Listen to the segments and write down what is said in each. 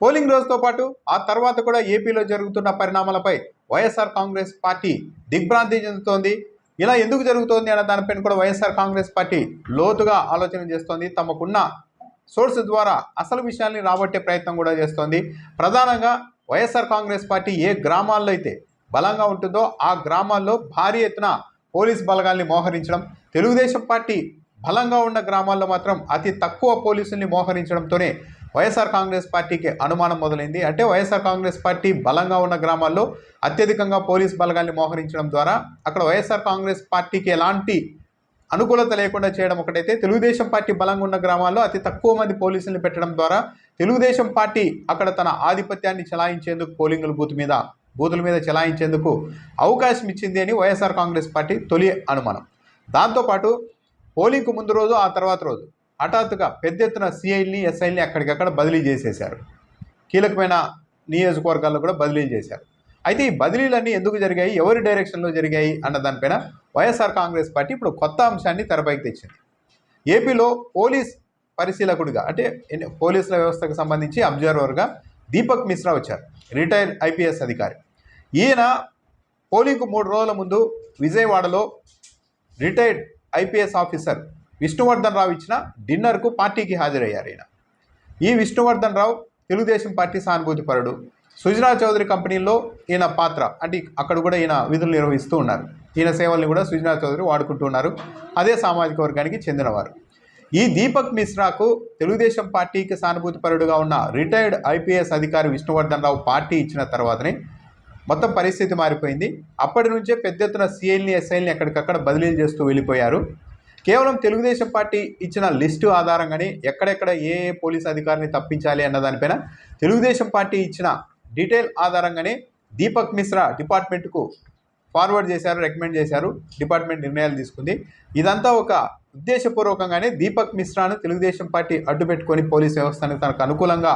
Polling రోజుతో పాటు ఆ తర్వాత కూడా ఏపీలో జరుగుతున్న పరిణామాలపై వైఎస్ఆర్ కాంగ్రెస్ పార్టీ దిగ్భ్రాంతి చెందుతోంది. ఇలా ఎందుకు జరుగుతోంది అన్న దానిపైన కూడా వైఎస్ఆర్ కాంగ్రెస్ పార్టీ లోతుగా ఆలోచన చేస్తోంది. తమకున్న సోర్స్ ద్వారా అసలు విషయాల్ని రాబట్టే ప్రయత్నం కూడా చేస్తోంది. ప్రధానంగా వైఎస్ఆర్ కాంగ్రెస్ పార్టీ ఏ గ్రామాల్లో అయితే బలంగా ఉంటుందో ఆ గ్రామాల్లో భారీ ఎత్తున పోలీస్ బలగాల్ని మోహరించడం తెలుగుదేశం పార్టీ బలంగా ఉన్న గ్రామాల్లో మాత్రం అతి తక్కువ పోలీసుల్ని మోహరించడంతోనే వైఎస్ఆర్ కాంగ్రెస్ పార్టీకి అనుమానం మొదలైంది. అంటే వైఎస్ఆర్ కాంగ్రెస్ పార్టీ బలంగా ఉన్న గ్రామాల్లో అత్యధికంగా పోలీస్ బలగాల్ని మోహరించడం ద్వారా అక్కడ వైఎస్ఆర్ కాంగ్రెస్ పార్టీకి ఎలాంటి అనుకూలత లేకుండా చేయడం ఒకటైతే తెలుగుదేశం పార్టీ బలంగా ఉన్న గ్రామాల్లో అతి తక్కువ మంది పోలీసుల్ని పెట్టడం ద్వారా తెలుగుదేశం పార్టీ అక్కడ తన ఆధిపత్యాన్ని చెలాయించేందుకు పోలింగుల బూత్ మీద బూతుల మీద చెలాయించేందుకు అవకాశం ఇచ్చింది అని వైఎస్ఆర్ కాంగ్రెస్ పార్టీ తొలి అనుమానం. దాంతోపాటు పోలింగ్కు ముందు రోజు ఆ తర్వాత రోజు హఠాత్తుగా పెద్ద ఎత్తున సిఐల్ని ఎస్ఐల్ని అక్కడికక్కడ బదిలీ చేసేశారు. కీలకమైన నియోజకవర్గాల్లో కూడా బదిలీలు చేశారు. అయితే ఈ బదిలీలన్నీ ఎందుకు జరిగాయి? ఎవరి డైరెక్షన్లో జరిగాయి అన్న దానిపైన వైఎస్ఆర్ కాంగ్రెస్ పార్టీ ఇప్పుడు కొత్త అంశాన్ని తెరపైకి తెచ్చింది. ఏపీలో పోలీస్ పరిశీలకుడిగా అంటే పోలీసుల వ్యవస్థకు సంబంధించి అబ్జర్వర్గా దీపక్ మిశ్రా వచ్చారు రిటైర్డ్ ఐపీఎస్ అధికారి. ఈయన పోలింగ్కు మూడు రోజుల ముందు విజయవాడలో retired IPS officer Vishnuvardhan Rao ఇచ్చిన డిన్నర్కు పార్టీకి హాజరయ్యారు ఈయన. ఈ విష్ణువర్ధన్ రావు తెలుగుదేశం పార్టీ సానుభూతిపరుడు సుజనా చౌదరి కంపెనీలో ఈయన పాత్ర అంటే అక్కడ కూడా ఈయన విధులు నిర్వహిస్తూ ఉన్నారు. ఈయన సేవల్ని కూడా సుజనా చౌదరి వాడుకుంటూ ఉన్నారు. అదే సామాజిక వర్గానికి చెందినవారు. ఈ దీపక్ మిశ్రాకు తెలుగుదేశం పార్టీకి సానుభూతిపరుడుగా ఉన్న రిటైర్డ్ ఐపీఎస్ అధికారి విష్ణువర్ధన్ రావు పార్టీ ఇచ్చిన తర్వాతనే మొత్తం పరిస్థితి మారిపోయింది. అప్పటి నుంచే పెద్ద ఎత్తున సీఎల్ని ఎస్ఐల్ని ఎక్కడికక్కడ బదిలీలు చేస్తూ వెళ్ళిపోయారు. కేవలం తెలుగుదేశం పార్టీ ఇచ్చిన లిస్టు ఆధారంగానే ఎక్కడెక్కడ ఏ ఏ పోలీస్ అధికారిని తప్పించాలి అన్న దానిపైన తెలుగుదేశం పార్టీ ఇచ్చిన డీటెయిల్ ఆధారంగానే దీపక్ మిశ్రా డిపార్ట్మెంట్కు ఫార్వర్డ్ చేశారు రికమెండ్ చేశారు డిపార్ట్మెంట్ నిర్ణయాలు తీసుకుంది. ఇదంతా ఒక ఉద్దేశపూర్వకంగానే దీపక్ మిశ్రాను తెలుగుదేశం పార్టీ అడ్డుపెట్టుకొని పోలీస్ వ్యవస్థను తనకు అనుకూలంగా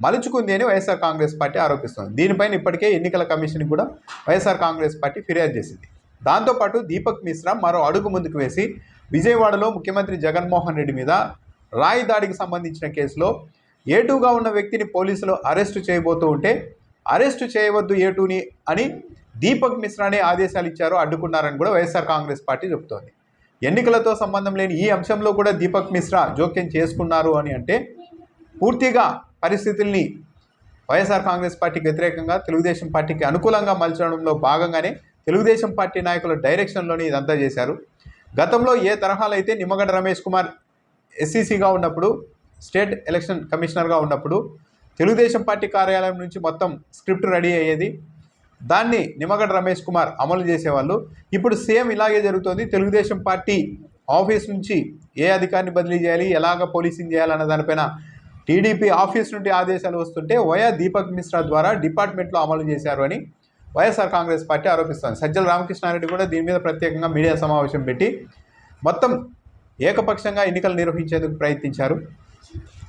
మలుచుకుంది అని వైఎస్ఆర్ కాంగ్రెస్ పార్టీ ఆరోపిస్తుంది. దీనిపైన ఇప్పటికే ఎన్నికల కమిషన్ కూడా వైఎస్ఆర్ కాంగ్రెస్ పార్టీ ఫిర్యాదు చేసింది. దాంతోపాటు దీపక్ మిశ్రా మరో అడుగు ముందుకు వేసి విజయవాడలో ముఖ్యమంత్రి జగన్మోహన్ రెడ్డి మీద రాయి దాడికి సంబంధించిన కేసులో ఏటూగా ఉన్న వ్యక్తిని పోలీసులు అరెస్టు చేయబోతూ ఉంటే అరెస్టు చేయవద్దు ఏటూని అని దీపక్ మిశ్రానే ఆదేశాలు ఇచ్చారు అడ్డుకున్నారని కూడా వైఎస్ఆర్ కాంగ్రెస్ పార్టీ చెబుతోంది ఎన్నికలతో సంబంధం లేని ఈ అంశంలో కూడా దీపక్ మిశ్రా జోక్యం చేసుకున్నారు అని అంటే పూర్తిగా పరిస్థితుల్ని వైఎస్ఆర్ కాంగ్రెస్ పార్టీకి వ్యతిరేకంగా తెలుగుదేశం పార్టీకి అనుకూలంగా మలచడంలో భాగంగానే తెలుగుదేశం పార్టీ నాయకుల డైరెక్షన్లోనే ఇదంతా చేశారు. గతంలో ఏ తరహాలో అయితే నిమ్మగడ్డ రమేష్ కుమార్ ఎస్సీసీగా ఉన్నప్పుడు స్టేట్ ఎలక్షన్ కమిషనర్గా ఉన్నప్పుడు తెలుగుదేశం పార్టీ కార్యాలయం నుంచి మొత్తం స్క్రిప్ట్ రెడీ అయ్యేది. దాన్ని నిమ్మగడ్డ రమేష్ కుమార్ అమలు చేసేవాళ్ళు. ఇప్పుడు సేమ్ ఇలాగే జరుగుతుంది. తెలుగుదేశం పార్టీ ఆఫీస్ నుంచి ఏ అధికారిని బదిలీ చేయాలి ఎలాగ పోలీసింగ్ చేయాలన్న దానిపైన టీడీపీ ఆఫీస్ నుండి ఆదేశాలు వస్తుంటే వయా దీపక్ మిశ్రా ద్వారా డిపార్ట్మెంట్లో అమలు చేశారు అని వైఎస్ఆర్ కాంగ్రెస్ పార్టీ ఆరోపిస్తోంది. సజ్జల రామకృష్ణారెడ్డి కూడా దీని మీద ప్రత్యేకంగా మీడియా సమావేశం పెట్టి మొత్తం ఏకపక్షంగా ఎన్నికలు నిర్వహించేందుకు ప్రయత్నించారు.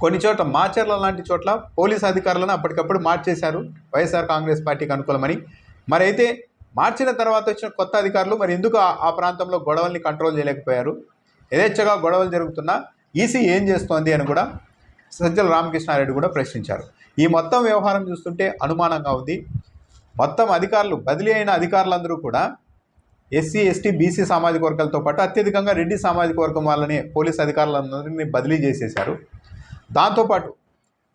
కొన్ని చోట్ల మాచర్ల లాంటి చోట్ల పోలీస్ అధికారులను అప్పటికప్పుడు మార్చేశారు వైఎస్ఆర్ కాంగ్రెస్ పార్టీకి అనుకూలమని. మరి అయితే మార్చిన తర్వాత వచ్చిన కొత్త అధికారులు మరి ఎందుకు ఆ- ఆ ప్రాంతంలో గొడవల్ని కంట్రోల్ చేయలేకపోయారు? యథేచ్ఛగా గొడవలు జరుగుతున్నా ఈసీ ఏం చేస్తోంది అని కూడా సజ్జల రామకృష్ణారెడ్డి కూడా ప్రశ్నించారు. ఈ మొత్తం వ్యవహారం చూస్తుంటే అనుమానంగా ఉంది. మొత్తం అధికారులు బదిలీ అయిన అధికారులందరూ కూడా ఎస్సీ ఎస్టీ బీసీ సామాజిక వర్గాలతో పాటు అత్యధికంగా రెడ్డి సామాజిక వర్గం వాళ్ళని పోలీస్ అధికారులందరినీ బదిలీ చేసేశారు. దాంతోపాటు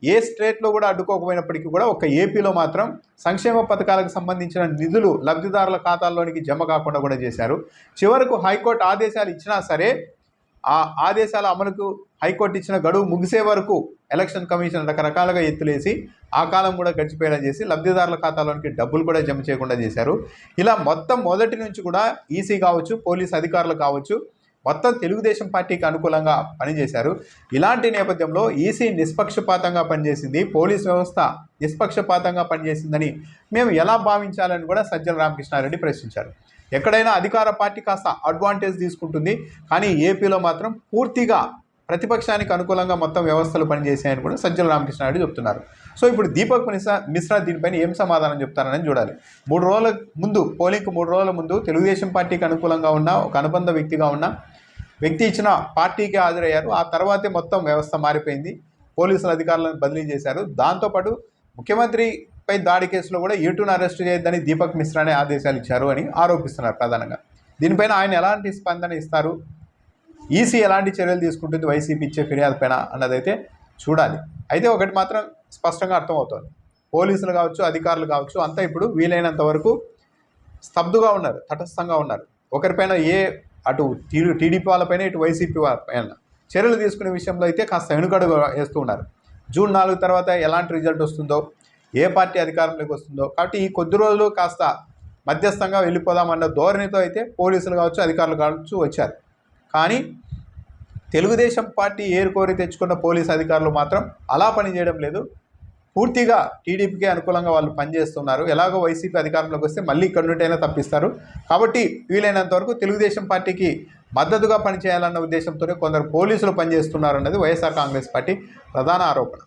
ఏ స్టేట్లో కూడా అడ్డుకోకపోయినప్పటికీ కూడా ఒక ఏపీలో మాత్రం సంక్షేమ పథకాలకు సంబంధించిన నిధులు లబ్ధిదారుల ఖాతాల్లోనికి జమ కాకుండా కూడా చేశారు. చివరకు హైకోర్టు ఆదేశాలు ఇచ్చినా సరే ఆ ఆదేశాల అమలుకు హైకోర్టు ఇచ్చిన గడువు ముగిసే వరకు ఎలక్షన్ కమిషన్ రకరకాలుగా ఎత్తులేసి ఆ కాలం కూడా గడిచిపోయేలా చేసి లబ్ధిదారుల ఖాతాలోనికి డబ్బులు కూడా జమ చేయకుండా చేశారు. ఇలా మొత్తం మొదటి నుంచి కూడా ఈసీ కావచ్చు పోలీస్ అధికారులు కావచ్చు మొత్తం తెలుగుదేశం పార్టీకి అనుకూలంగా పనిచేశారు. ఇలాంటి నేపథ్యంలో ఈసీ నిష్పక్షపాతంగా పనిచేసింది పోలీస్ వ్యవస్థ నిష్పక్షపాతంగా పనిచేసిందని మేము ఎలా భావించాలని కూడా సజ్జల రామకృష్ణారెడ్డి ప్రశ్నించారు. ఎక్కడైనా అధికార పార్టీ కాస్త అడ్వాంటేజ్ తీసుకుంటుంది కానీ ఏపీలో మాత్రం పూర్తిగా ప్రతిపక్షానికి అనుకూలంగా మొత్తం వ్యవస్థలు పనిచేశాయని కూడా సజ్జల రామకృష్ణారెడ్డి చెప్తున్నారు. సో ఇప్పుడు దీపక్ మిశ్రా మిశ్రా దీనిపైన ఏం సమాధానం చెప్తారని చూడాలి. మూడు రోజుల ముందు పోలింగ్కు మూడు రోజుల ముందు తెలుగుదేశం పార్టీకి అనుకూలంగా ఉన్న ఒక అనుబంధ వ్యక్తిగా ఉన్న వ్యక్తి ఇచ్చిన పార్టీకి హాజరయ్యారు. ఆ తర్వాతే మొత్తం వ్యవస్థ మారిపోయింది. పోలీసుల అధికారులను బదిలీ చేశారు. దాంతోపాటు ముఖ్యమంత్రిపై దాడి కేసులో కూడా ఏటును అరెస్ట్ చేయొద్దని దీపక్ మిశ్రానే ఆదేశాలు ఇచ్చారు అని ఆరోపిస్తున్నారు ప్రధానంగా. దీనిపైన ఆయన ఎలాంటి స్పందన ఇస్తారు? ఈసీ ఎలాంటి చర్యలు తీసుకుంటుంది? వైసీపీ ఇచ్చే ఫిర్యాదుపైన అన్నదైతే చూడాలి. అయితే ఒకటి మాత్రం స్పష్టంగా అర్థమవుతోంది. పోలీసులు కావచ్చు అధికారులు కావచ్చు అంతా ఇప్పుడు వీలైనంత వరకు స్తబ్దుగా ఉన్నారు తటస్థంగా ఉన్నారు. ఒకరిపైన ఏ అటు టీడీపీ వాళ్ళపైన ఇటు వైసీపీ వాళ్ళపైన చర్యలు తీసుకునే విషయంలో అయితే కాస్త వెనుకడుగు వేస్తూ ఉన్నారు. జూన్ నాలుగు తర్వాత ఎలాంటి రిజల్ట్ వస్తుందో ఏ పార్టీ అధికారంలోకి వస్తుందో కాబట్టి ఈ కొద్ది రోజులు కాస్త మధ్యస్థంగా వెళ్ళిపోదామన్న ధోరణితో అయితే పోలీసులు కావచ్చు అధికారులు కావచ్చు వచ్చారు. కానీ తెలుగుదేశం పార్టీ ఏరుకోరి తెచ్చుకున్న పోలీస్ అధికారులు మాత్రం అలా పనిచేయడం లేదు. పూర్తిగా టీడీపీకి అనుకూలంగా వాళ్ళు పనిచేస్తున్నారు. ఎలాగో వైసీపీ అధికారంలోకి వస్తే మళ్ళీ కన్నుటైనా తప్పిస్తారు. కాబట్టి వీలైనంత వరకు తెలుగుదేశం పార్టీకి మద్దతుగా పనిచేయాలన్న ఉద్దేశంతోనే కొందరు పోలీసులు పనిచేస్తున్నారు అన్నది వైఎస్ఆర్ కాంగ్రెస్ పార్టీ ప్రధాన ఆరోపణ.